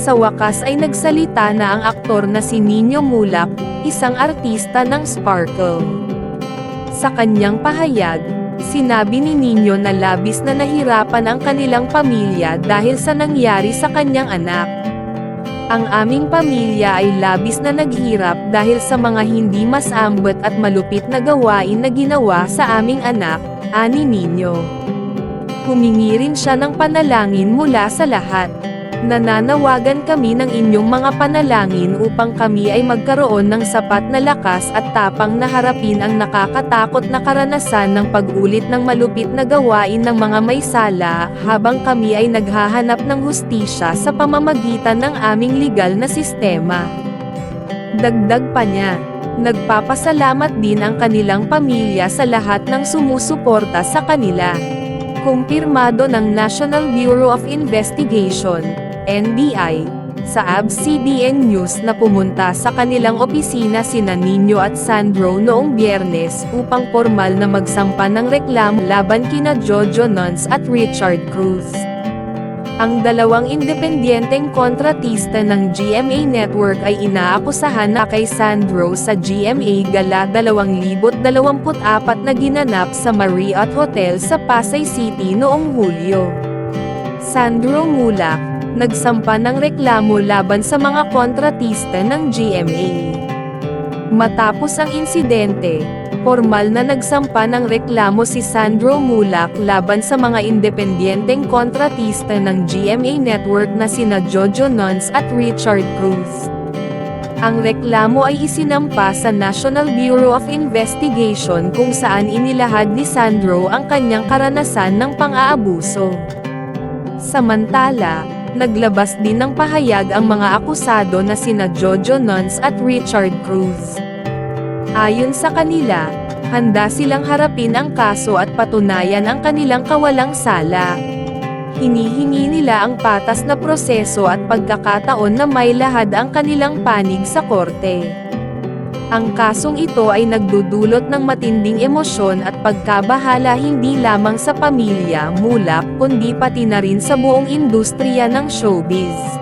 Sa wakas ay nagsalita na ang aktor na si Nino Mulak, isang artista ng Sparkle. Sa kanyang pahayag, sinabi ni Nino na labis na nahirapan ang kanilang pamilya dahil sa nangyari sa kanyang anak. Ang aming pamilya ay labis na naghirap dahil sa mga hindi masambot at malupit na gawain na ginawa sa aming anak, ani Nino. Humingi rin siya ng panalangin mula sa lahat. Nananawagan kami ng inyong mga panalangin upang kami ay magkaroon ng sapat na lakas at tapang na harapin ang nakakatakot na karanasan ng pag-ulit ng malupit na gawain ng mga may sala habang kami ay naghahanap ng hustisya sa pamamagitan ng aming legal na sistema. Dagdag pa niya, nagpapasalamat din ang kanilang pamilya sa lahat ng sumusuporta sa kanila. Kumpirmado ng National Bureau of Investigation, NBI, sa ABS-CBN News na pumunta sa kanilang opisina sina Nino at Sandro noong biyernes upang formal na magsampa ng reklamo laban kina Jojo Nuns at Richard Cruz. Ang dalawang independenteng kontratista ng GMA Network ay inaakusahan na kay Sandro sa GMA Gala 2024 na ginanap sa Marriott Hotel sa Pasay City noong Hulyo. Sandro Mulak, nagsampa ng reklamo laban sa mga kontratista ng GMA. Matapos ang insidente, formal na nagsampa ng reklamo si Sandro Mulak laban sa mga independenteng kontratista ng GMA Network na sina Jojo Nuns at Richard Cruz. Ang reklamo ay isinampa sa National Bureau of Investigation kung saan inilahad ni Sandro ang kanyang karanasan ng pang-aabuso. Samantala, naglabas din ng pahayag ang mga akusado na sina Jojo Nuns at Richard Cruz. Ayon sa kanila, handa silang harapin ang kaso at patunayan ang kanilang kawalang sala. Hinihingi nila ang patas na proseso at pagkakataon na may lahad ang kanilang panig sa korte. Ang kasong ito ay nagdudulot ng matinding emosyon at pagkabahala hindi lamang sa pamilya mulak kundi pati na rin sa buong industriya ng showbiz.